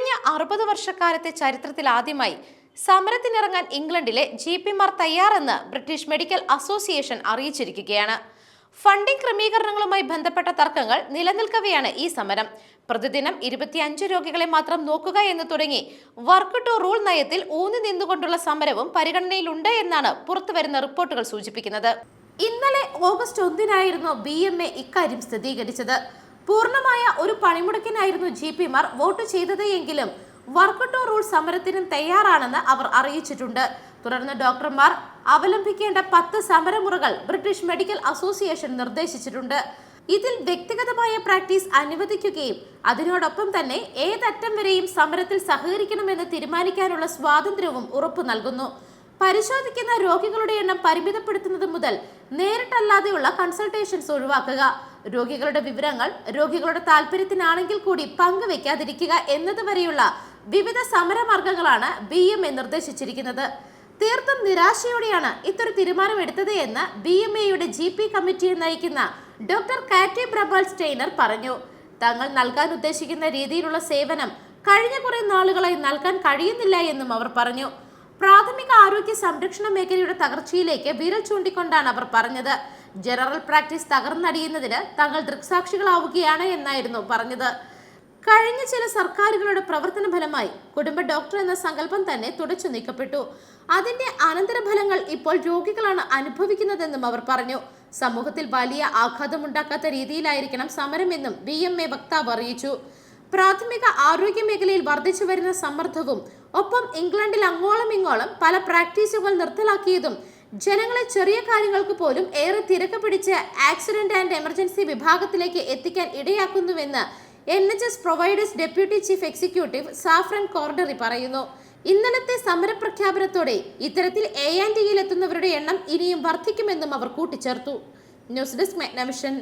കഴിഞ്ഞ അറുപത് വർഷക്കാലത്തെ ചരിത്രത്തിൽ ആദ്യമായി സമരത്തിനിറങ്ങാൻ ഇംഗ്ലണ്ടിലെ ജി പിമാർ തയ്യാറെന്ന് ബ്രിട്ടീഷ് മെഡിക്കൽ അസോസിയേഷൻ അറിയിച്ചിരിക്കുകയാണ്. ഫണ്ടിംഗ് ക്രമീകരണങ്ങളുമായി ബന്ധപ്പെട്ട തർക്കങ്ങൾ നിലനിൽക്കവെയാണ് ഈ സമരം. പ്രതിദിനം ഇരുപത്തിയഞ്ച് രോഗികളെ മാത്രം നോക്കുക എന്ന് തുടങ്ങി വർക്ക് ടു റൂൾ നയത്തിൽ ഊന്നി നിന്നുകൊണ്ടുള്ള സമരവും പരിഗണനയിലുണ്ട് എന്നാണ് പുറത്തുവരുന്ന റിപ്പോർട്ടുകൾ സൂചിപ്പിക്കുന്നത്. ഇന്നലെ ഓഗസ്റ്റ് ഒന്നിനായിരുന്നു ബി എം എ ഇക്കാര്യം സ്ഥിരീകരിച്ചത്. പൂർണമായ ഒരു പണിമുടക്കിനായിരുന്നു ജി പിമാർ വോട്ട് ചെയ്തത് എങ്കിലും വർക്ക് ടു റൂൾ സമരത്തിനും തയ്യാറാണെന്ന് അവർ അറിയിച്ചിട്ടുണ്ട്. തുടർന്ന് ഡോക്ടർമാർ അവലംബിക്കേണ്ട പത്ത് സമരമുറകൾ ബ്രിട്ടീഷ് മെഡിക്കൽ അസോസിയേഷൻ നിർദ്ദേശിച്ചിട്ടുണ്ട്. ഇതിൽ വ്യക്തിഗതമായ പ്രാക്ടീസ് അനുവദിക്കുകയും അതിനോടൊപ്പം തന്നെ ഏതറ്റം വരെയും സമരത്തിൽ സഹകരിക്കണമെന്ന് തീരുമാനിക്കാനുള്ള സ്വാതന്ത്ര്യവും ഉറപ്പു നൽകുന്നു. പരിശോധിക്കുന്ന രോഗികളുടെ എണ്ണം പരിമിതപ്പെടുത്തുന്നത് മുതൽ നേരിട്ടല്ലാതെയുള്ള കൺസൾട്ടേഷൻസ് ഒഴിവാക്കുക. രോഗികളുടെ വിവരങ്ങൾ രോഗികളുടെ താല്പര്യത്തിനാണെങ്കിൽ കൂടി പങ്കുവെക്കാതിരിക്കുക എന്നതുവരെയുള്ള വിവിധ സമരമാർഗങ്ങളാണ് ബി എം എ നിർദ്ദേശിച്ചിരിക്കുന്നത്. തീർത്തും നിരാശയോടെയാണ് ഇത്തൊരു തീരുമാനമെടുത്തത് എന്ന് ബി എം എയുടെ ജി പി കമ്മിറ്റിയെ നയിക്കുന്ന ഡോക്ടർ കാറ്റി പ്രബൽ സ്റ്റെയ്നർ പറഞ്ഞു. തങ്ങൾ നൽകാൻ ഉദ്ദേശിക്കുന്ന രീതിയിലുള്ള സേവനം കഴിഞ്ഞ കുറെ നാളുകളായി നൽകാൻ കഴിയുന്നില്ല എന്നും അവർ പറഞ്ഞു. പ്രാഥമിക ആരോഗ്യ സംരക്ഷണ മേഖലയുടെ തകർച്ചയിലേക്ക് വിരൽ ചൂണ്ടിക്കൊണ്ടാണ് അവർ പറഞ്ഞത്. ജനറൽ പ്രാക്ടീസ് തകർന്നടിയുന്നതിന് തങ്ങൾ ദൃക്സാക്ഷികളാവുകയാണ് എന്നായിരുന്നു പറഞ്ഞത്. കഴിഞ്ഞ ചില സർക്കാരുകളുടെ പ്രവർത്തന ഫലമായി കുടുംബ ഡോക്ടർ എന്ന സങ്കല്പം തന്നെ തുടച്ചു നീക്കപ്പെട്ടു. അതിന്റെ അനന്തരഫലങ്ങൾ ഇപ്പോൾ രോഗികളാണ് അനുഭവിക്കുന്നതെന്നും അവർ പറഞ്ഞു. സമൂഹത്തിൽ വലിയ ആഘാതമുണ്ടാക്കാത്ത രീതിയിലായിരിക്കണം സമരമെന്നും ബി എം എ വക്താവ് അറിയിച്ചു. പ്രാഥമിക ആരോഗ്യ മേഖലയിൽ വർദ്ധിച്ചു വരുന്ന സമ്മർദ്ദവും ഒപ്പം ഇംഗ്ലണ്ടിൽ അങ്ങോളം ഇങ്ങോളം പല പ്രാക്ടീസുകൾ നിർത്തലാക്കിയതും ജനങ്ങളെ ചെറിയ കാര്യങ്ങൾക്ക് പോലും ഏറെ തിരക്ക് പിടിച്ച് ആക്സിഡന്റ് ആൻഡ് എമർജൻസി വിഭാഗത്തിലേക്ക് എത്തിക്കാൻ ഇടയാക്കുന്നുവെന്ന് N H S providers deputy chief executive Saffron Cordery പറയുന്നു. ഇന്നലത്തെ സമരപ്രഖ്യാപനത്തോടെ ഇത്തരത്തിൽ എ ആൻഡ് ഡിയിൽ എത്തുന്നവരുടെ എണ്ണം ഇനിയും വർദ്ധിക്കുമെന്നും അവർ കൂട്ടിച്ചേർത്തു. News desk മെഗ്നവിഷൻ.